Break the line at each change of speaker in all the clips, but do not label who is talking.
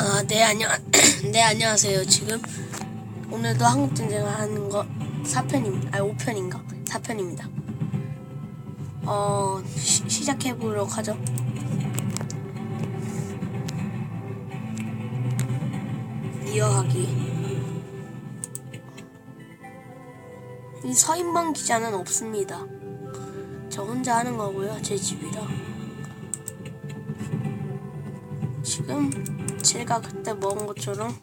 아, 네, 안녕, 네, 안녕하세요. 지금 오늘도 한국 전쟁을 하는 거 4편입니다. 아니, 5편인가? 4편입니다. 어, 시, 시작해보도록 하죠. 이어하기. 이 서인번 기자는 없습니다. 저 혼자 하는 거고요. 제 집이라. 지금 제가 그때 먹은 것처럼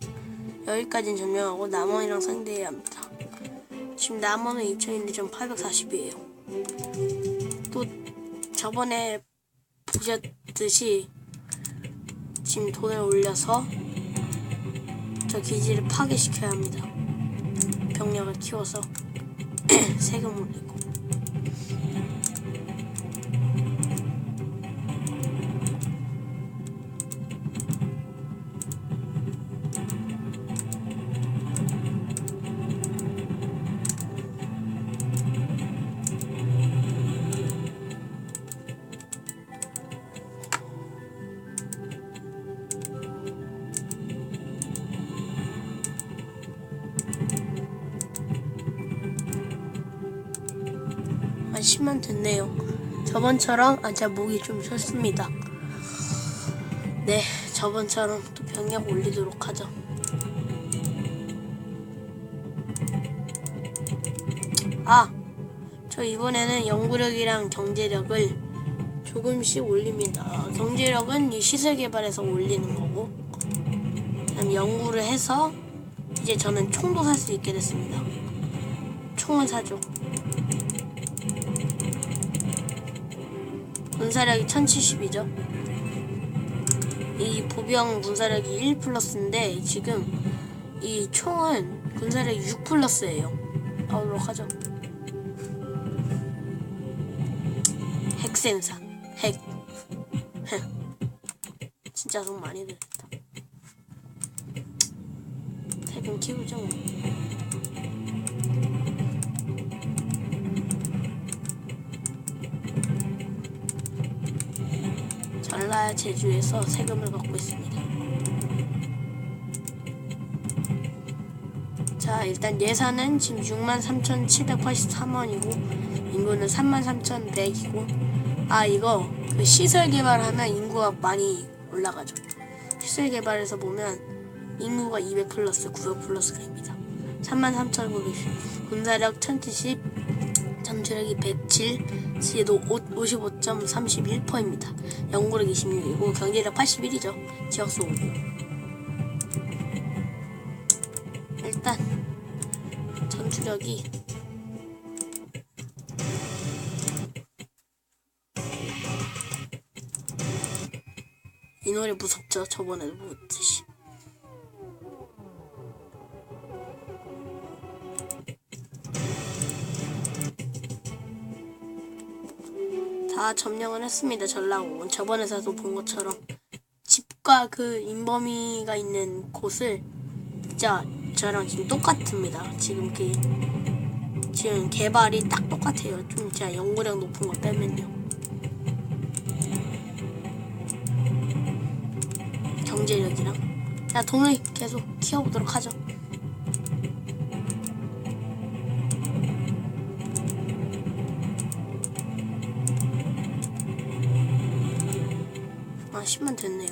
여기까지는 점령하고 남원이랑 상대해야 합니다. 지금 남원은 2001년 1840이에요. 또 저번에 보셨듯이 지금 돈을 올려서 저 기지를 파괴시켜야 합니다. 병력을 키워서 세금 올리고 한 10만 됐네요. 저번처럼 아, 제 목이 좀 쉬었습니다. 네, 저번처럼 또 병력 올리도록 하죠. 아, 저 이번에는 연구력이랑 경제력을 조금씩 올립니다. 어, 경제력은 이 시설 개발에서 올리는 거고, 그다음 연구를 해서 이제 저는 총도 살 수 있게 됐습니다. 총을 사죠. 군사력이 1070이죠. 이 보병 군사력이 1 플러스인데 지금 이 총은 군사력이 6 플러스예요. 가보도록 하죠. 핵 생산, 핵. 진짜 돈 많이 들었다. 핵은 키우죠. 뭐. 전라 제주에서 세금을 받고 있습니다. 자, 일단 예산은 지금 63,783원이고 인구는 33,100이고 아, 이거 그 시설 개발하면 인구가 많이 올라가죠. 시설 개발에서 보면 인구가 200 플러스, 900 플러스가 됩니다. 33,900 군사력 1,070 잠수력이 107, 지혜도 55.31%입니다. 연구력 26이고 경제력 81이죠. 지역수 5. 일단 전투력이 이 노래 무섭죠? 저번에도 보듯이. 다 점령을 했습니다. 전라고 저번에서도 본 것처럼 집과 그 인범이가 있는 곳을 진짜 저랑 지금 똑같습니다. 지금 그 지금 개발이 딱 똑같아요. 좀 진짜 연구력 높은 거 빼면요. 경제력이랑 자 돈을 계속 키워보도록 하죠. 10만 됐네요.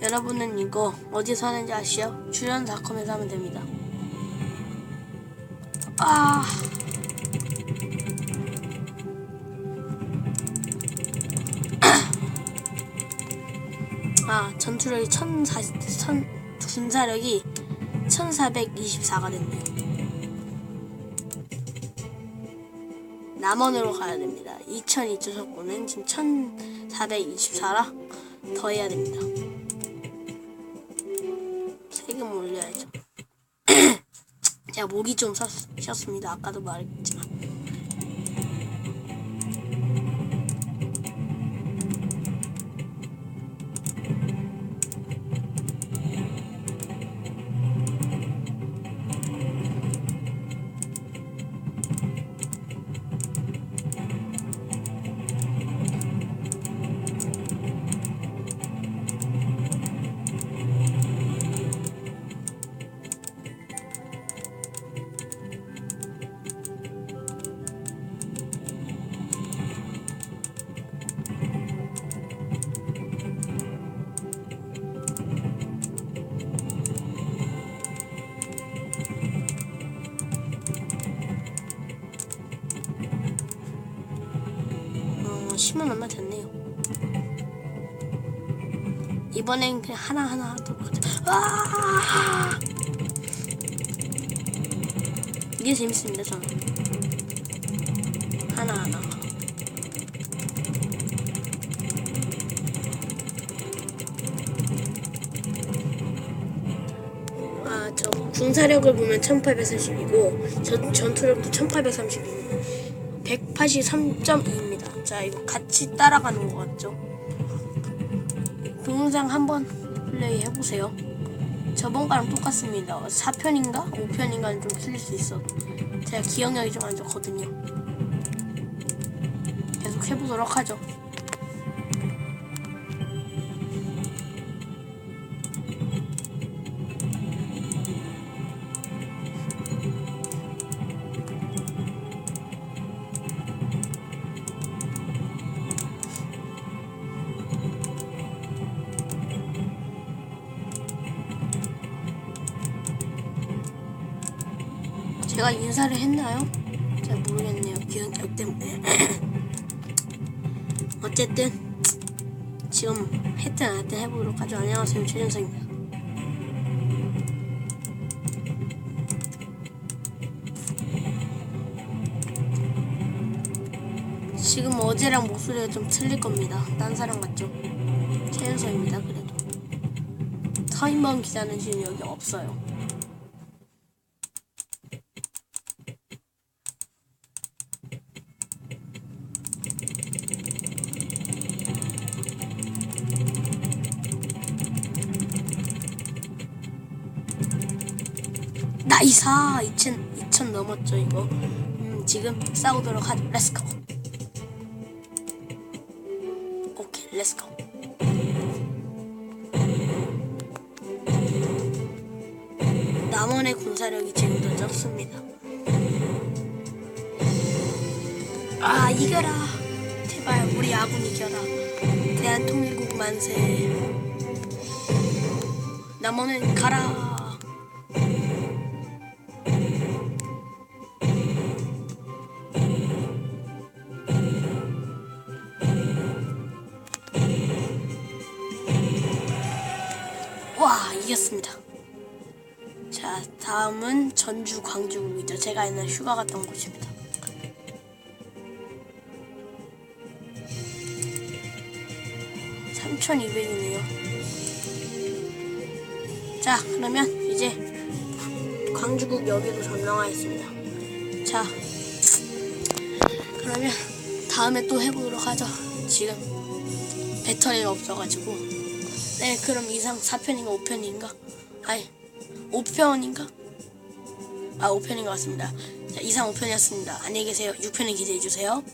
여러분은 이거 어디서 하는지 아시죠? 주연닷컴에서 하면 됩니다. 아. 아, 전투력이 1040, 1000, 군사력이 1424가 됐네요. 남원으로 가야 됩니다. 2002조 석고는 지금 1424라 더 해야 됩니다. 세금 올려야죠. 제가 목이 좀 쉬었, 쉬었습니다. 아까도 말했지만. 10만 얼마 됐네요. 이번엔 그냥 하나하나 하도록 하자. 와! 이게 재밌습니다, 저는. 하나하나. 아, 저 군사력을 보면 1840이고 전, 전투력도 1832입니다. 183.2입니다. 자, 이거 같이 따라가는 것 같죠? 동영상 한번 플레이 해보세요. 저번과랑 똑같습니다. 4편인가? 5편인가는 좀 틀릴 수 있어도 제가 기억력이 좀 안 좋거든요. 계속 해보도록 하죠. 제가 인사를 했나요? 잘 모르겠네요. 기억력 때문에. 어쨌든 지금 했든 안 했든 해보도록 하죠. 안녕하세요. 최준성입니다. 지금 어제랑 목소리가 좀 틀릴 겁니다. 딴 사람 같죠? 최준성입니다. 그래도 서인범 기자는 지금 여기 없어요. 나이사 2000 2000 넘었죠 이거. 음, 지금 싸우도록 하죠. 렛츠고. 오케이, 렛츠고. 남원의 군사력이 지금 더 적습니다. 아 이겨라. 제발 우리 아군 이겨라. 대한통일국 만세. 남원은 가라. 이겼습니다. 자 다음은 전주 광주국이죠. 제가 옛날 휴가 갔던 곳입니다. (3200이네요) 자 그러면 이제 광주국 여기로 점령하겠습니다. 자 그러면 다음에 또 해보도록 하죠. 지금 배터리가 없어가지고 네, 그럼 이상 4편인가 5편인가? 아니, 5편인가? 아, 5편인 것 같습니다. 자, 이상 5편이었습니다. 안녕히 계세요. 6편을 기대해주세요.